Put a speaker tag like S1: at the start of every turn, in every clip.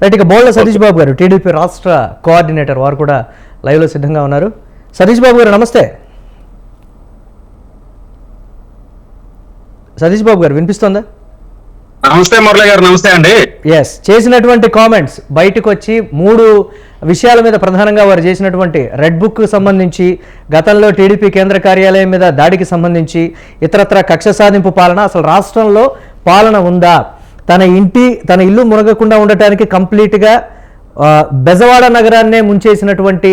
S1: Right ఇక బోళ్ళ సతీష్ బాబు గారు TDP రాష్ట్ర కోఆర్డినేటర్ వారు కూడా లైవ్లో సిద్ధంగా ఉన్నారు. సతీష్ బాబు గారు నమస్తే. సతీష్ బాబు గారు వినిపిస్తుందా?
S2: నమస్తే మురళి గారు నమస్తే అండి.
S1: ఎస్ చేసినటువంటి కామెంట్స్ బయటకు వచ్చి మూడు విషయాల మీద ప్రధానంగా వారు చేసినటువంటి రెడ్ బుక్ సంబంధించి గతంలో టీడీపీ కేంద్ర కార్యాలయం మీద దాడికి సంబంధించి ఇతరత్ర కక్ష సాధింపు పాలన అసలు రాష్ట్రంలో పాలన ఉందా? తన ఇంటి తన ఇల్లు మునగకుండా ఉండటానికి కంప్లీట్గా బెజవాడ నగరాన్నే ముంచేసినటువంటి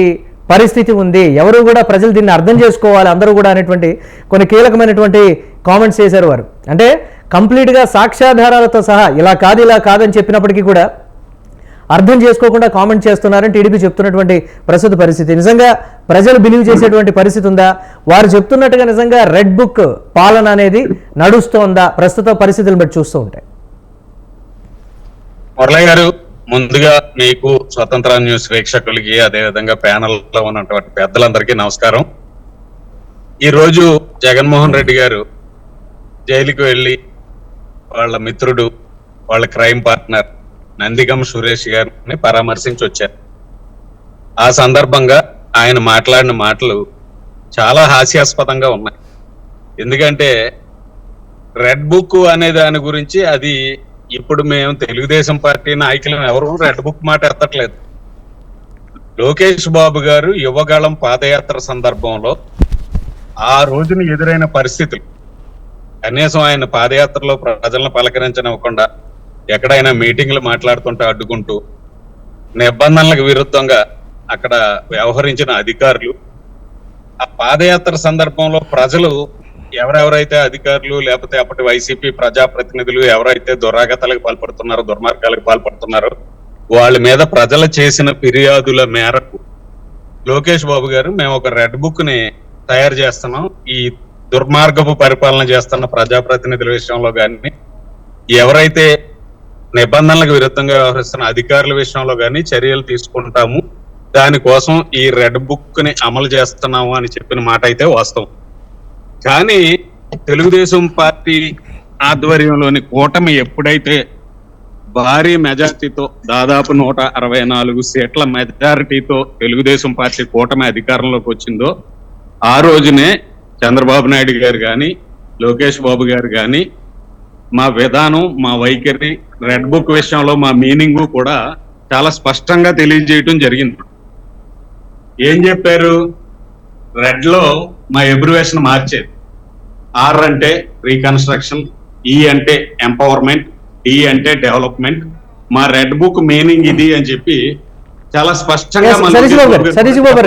S1: పరిస్థితి ఉంది. ఎవరు కూడా ప్రజలు దీన్ని అర్థం చేసుకోవాలి అందరూ కూడా అనేటువంటి కొన్ని కీలకమైనటువంటి కామెంట్స్ చేశారు వారు. అంటే కంప్లీట్గా సాక్ష్యాధారాలతో సహా ఇలా కాదు ఇలా కాదని చెప్పినప్పటికీ కూడా అర్థం చేసుకోకుండా కామెంట్ చేస్తున్నారని టీడీపీ చెప్తున్నటువంటి ప్రస్తుత పరిస్థితి. నిజంగా ప్రజలు బిలీవ్ చేసేటువంటి పరిస్థితి ఉందా? వారు చెప్తున్నట్టుగా నిజంగా రెడ్ బుక్ పాలన అనేది నడుస్తోందా? ప్రస్తుత పరిస్థితులను బట్టి చూస్తూ ఉంటాయి.
S2: మురళయ్య గారు ముందుగా మీకు స్వతంత్ర న్యూస్ ప్రేక్షకులకి అదేవిధంగా ప్యానల్లో ఉన్నటువంటి పెద్దలందరికీ నమస్కారం. ఈ రోజు జగన్మోహన్ రెడ్డి గారు జైలుకు వెళ్ళి వాళ్ళ మిత్రుడు వాళ్ళ క్రైమ్ పార్ట్నర్ నందిగం సురేష్ గారిని పరామర్శించి వచ్చారు ఆ సందర్భంగా ఆయన మాట్లాడిన మాటలు చాలా హాస్యాస్పదంగా ఉన్నాయి. ఎందుకంటే రెడ్ బుక్ అనే దాని గురించి అది ఇప్పుడు మేము తెలుగుదేశం పార్టీ నాయకులు ఎవరు రెడ్ బుక్ మాట ఎత్తట్లేదు. లోకేష్ బాబు గారు యువగళం పాదయాత్ర సందర్భంలో ఆ రోజున ఎదురైన పరిస్థితులు కనీసం ఆయన పాదయాత్రలో ప్రజలను పలకరించనివ్వకుండా ఎక్కడైనా మీటింగ్లు మాట్లాడుతుంటే అడ్డుకుంటూ నిబంధనలకు విరుద్ధంగా అక్కడ వ్యవహరించిన అధికారులు ఆ పాదయాత్ర సందర్భంలో ప్రజలు ఎవరెవరైతే అధికారులు లేకపోతే అప్పటి వైసీపీ ప్రజాప్రతినిధులు ఎవరైతే దురాగతాలకు పాల్పడుతున్నారో దుర్మార్గాలకు పాల్పడుతున్నారో వాళ్ళ మీద ప్రజలు చేసిన ఫిర్యాదుల మేరకు లోకేష్ బాబు గారు మేము ఒక రెడ్ బుక్ని తయారు చేస్తున్నాం. ఈ దుర్మార్గపు పరిపాలన చేస్తున్న ప్రజాప్రతినిధుల విషయంలో కానీ ఎవరైతే నిబంధనలకు విరుద్ధంగా వ్యవహరిస్తున్న అధికారుల విషయంలో కానీ చర్యలు తీసుకుంటాము. దానికోసం ఈ రెడ్ బుక్ని అమలు చేస్తున్నాము అని చెప్పిన మాట అయితే వాస్తవం. కానీ తెలుగుదేశం పార్టీ ఆధ్వర్యంలోని కూటమి ఎప్పుడైతే భారీ మెజార్టీతో దాదాపు నూట అరవై నాలుగు సీట్ల మెజారిటీతో తెలుగుదేశం పార్టీ కూటమి అధికారంలోకి వచ్చిందో ఆ రోజునే చంద్రబాబు నాయుడు గారు కానీ లోకేష్ బాబు గారు కానీ మా విధానం మా వైఖరి రెడ్ బుక్ విషయంలో మా మీనింగ్ కూడా చాలా స్పష్టంగా తెలియజేయటం జరిగింది. ఏం చెప్పారు? రెడ్లో మా ఎబ్రివేషన్ మార్చేది. ఆర్ అంటే రీకన్స్ట్రక్షన్ ఈ అంటే ఎంపవర్మెంట్ డి అంటే డెవలప్మెంట్ మా రెడ్ బుక్ మీనింగ్ ఇది అని చెప్పి చాలా స్పష్టంగా
S1: సతీష్ బాబు